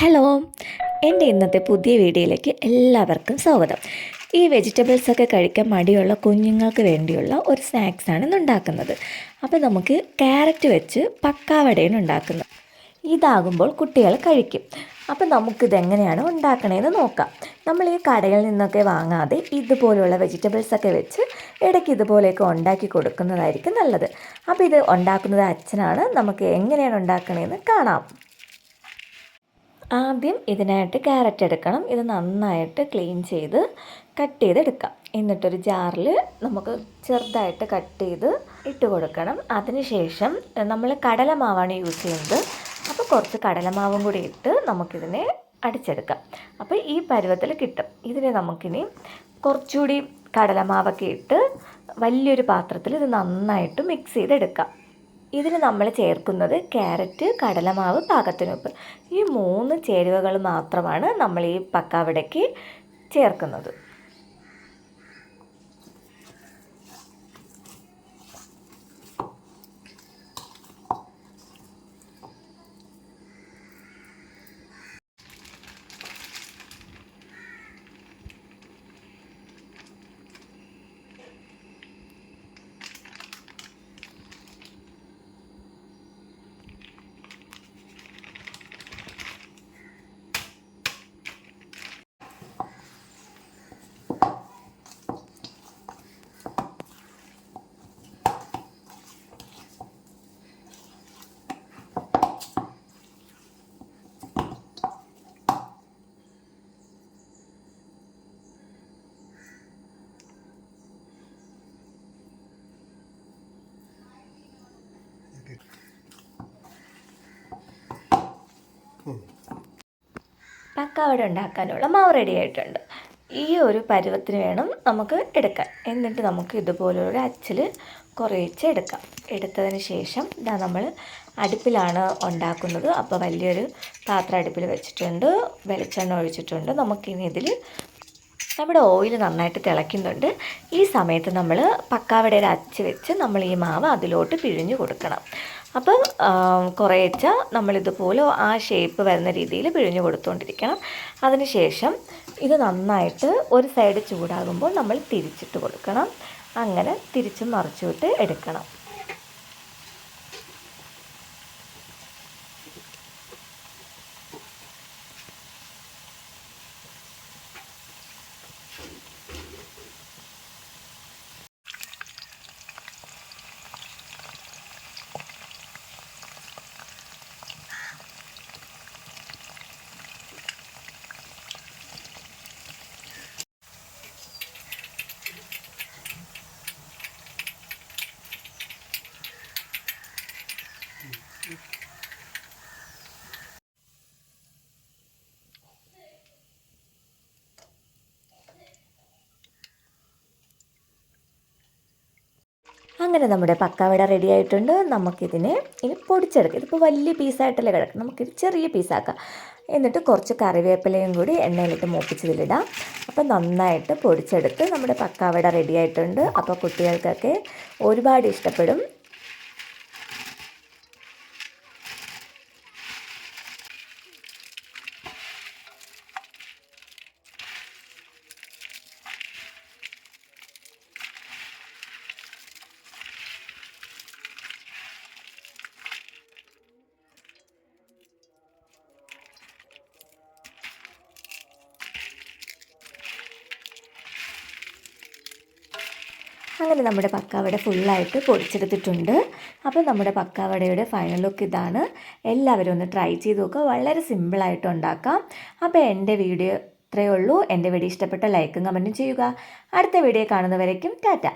Hello എന്റെ ഇന്നത്തെ പുതിയ വീഡിയോയിലേക്ക് എല്ലാവർക്കും സ്വാഗതം. ഈ വെജിറ്റബിൾസൊക്കെ കഴിക്കാൻ മടിയുള്ള കുഞ്ഞുങ്ങൾക്ക് വേണ്ടിയുള്ള ഒരു സ്നാക്സാണ് ഉണ്ടാക്കുന്നത്. അപ്പോൾ നമുക്ക് ക്യാരറ്റ് വെച്ച് പക്കാവടയാണ് ഉണ്ടാക്കുന്നത്. ഇതാകുമ്പോൾ കുട്ടികൾ കഴിക്കും. അപ്പോൾ നമുക്കിതെങ്ങനെയാണ് ഉണ്ടാക്കണേന്ന് നോക്കാം. നമ്മൾ ഈ കടയിൽ നിന്നൊക്കെ വാങ്ങാതെ ഇതുപോലെയുള്ള വെജിറ്റബിൾസൊക്കെ വെച്ച് ഇടയ്ക്ക് ഇതുപോലെയൊക്കെ ഉണ്ടാക്കി കൊടുക്കുന്നതായിരിക്കും നല്ലത്. അപ്പോൾ ഇത് ഉണ്ടാക്കുന്നത് അച്ഛനാണ്. നമുക്ക് എങ്ങനെയാണ് ഉണ്ടാക്കണേന്ന് കാണാം. ആദ്യം ഇതിനായിട്ട് ക്യാരറ്റ് എടുക്കണം. ഇത് നന്നായിട്ട് ക്ലീൻ ചെയ്ത് കട്ട് ചെയ്തെടുക്കാം. എന്നിട്ടൊരു ജാറിൽ നമുക്ക് ചെറുതായിട്ട് കട്ട് ചെയ്ത് ഇട്ട് കൊടുക്കണം. അതിനുശേഷം നമ്മൾ കടലമാവാണ് യൂസ് ചെയ്യുന്നത്. അപ്പോൾ കുറച്ച് കടലമാവും കൂടി ഇട്ട് നമുക്കിതിനെ അടിച്ചെടുക്കാം. അപ്പോൾ ഈ പരുവത്തിൽ കിട്ടും. ഇതിനെ നമുക്കിനി കുറച്ചുകൂടി കടലമാവൊക്കെ ഇട്ട് വലിയൊരു പാത്രത്തിൽ ഇത് നന്നായിട്ട് മിക്സ് ചെയ്തെടുക്കാം. ഇതിൽ നമ്മൾ ചേർക്കുന്നത് ക്യാരറ്റ് കടലമാവ് പാകത്തിനുപ്പ്. ഈ മൂന്ന് ചേരുവകൾ മാത്രമാണ് നമ്മൾ ഈ പക്കാവടയ്ക്ക് ചേർക്കുന്നത്. പക്കാവട ഉണ്ടാക്കാനുള്ള മാവ് റെഡി ആയിട്ടുണ്ട്. ഈ ഒരു പരുവത്തിന് വേണം നമുക്ക് എടുക്കാൻ. എന്നിട്ട് നമുക്ക് ഇതുപോലൊരു അച്ചിൽ കുറേച്ച് എടുക്കാം. എടുത്തതിന് ശേഷം ഇതാ നമ്മൾ അടുപ്പിലാണ് ഉണ്ടാക്കുന്നത്. അപ്പോൾ വലിയൊരു പാത്രം അടുപ്പിൽ വെച്ചിട്ടുണ്ട്. വെളിച്ചെണ്ണ ഒഴിച്ചിട്ടുണ്ട്. നമുക്കിനി ഇതിൽ നമ്മുടെ ഓയിൽ നന്നായിട്ട് തിളയ്ക്കുന്നുണ്ട്. ഈ സമയത്ത് നമ്മൾ പക്കാവടയുടെ അച്ച് വെച്ച് നമ്മൾ ഈ മാവ് അതിലോട്ട് പിഴിഞ്ഞു കൊടുക്കണം. അപ്പം കുറേച്ച നമ്മളിതുപോലെ ആ ഷേപ്പ് വരുന്ന രീതിയിൽ പിഴിഞ്ഞു കൊടുത്തുകൊണ്ടിരിക്കണം അതിനുശേഷം ഇത് നന്നായിട്ട് ഒരു സൈഡ് ചൂടാകുമ്പോൾ നമ്മൾ തിരിച്ചിട്ട് കൊടുക്കണം. അങ്ങനെ തിരിച്ചും മറിച്ചുവിട്ട് എടുക്കണം. അങ്ങനെ നമ്മുടെ പക്കാവട റെഡി ആയിട്ടുണ്ട്. നമുക്കിതിനെ ഇനി പൊടിച്ചെടുക്കാം. ഇതിപ്പോൾ വലിയ പീസായിട്ടല്ലേ കിടക്കും. നമുക്കിത് ചെറിയ പീസാക്കാം എന്നിട്ട് കുറച്ച് കറിവേപ്പിലയും കൂടി എണ്ണയിലിട്ട് മൂപ്പിച്ചതിലിടാം. അപ്പോൾ നന്നായിട്ട് പൊടിച്ചെടുത്ത് നമ്മുടെ പക്കാവട റെഡി ആയിട്ടുണ്ട്. അപ്പോൾ കുട്ടികൾക്കൊക്കെ ഒരുപാട് ഇഷ്ടപ്പെടും. അങ്ങനെ നമ്മുടെ പക്കാവട ഫുള്ളായിട്ട് പൊടിച്ചെടുത്തിട്ടുണ്ട്. അപ്പോൾ നമ്മുടെ പക്കാവടയുടെ ഫൈനൽ ലുക്ക് ഇതാണ്. എല്ലാവരും ഒന്ന് ട്രൈ ചെയ്ത് നോക്കുക. വളരെ സിമ്പിളായിട്ട് ഉണ്ടാക്കാം. അപ്പോൾ എന്റെ വീഡിയോ ഇത്രയേ ഉള്ളൂ. എന്റെ വീഡിയോ ഇഷ്ടപ്പെട്ട ലൈക്കും കമന്റും ചെയ്യുക. അടുത്ത വീഡിയോ കാണുന്നവരേക്കും ടാറ്റ.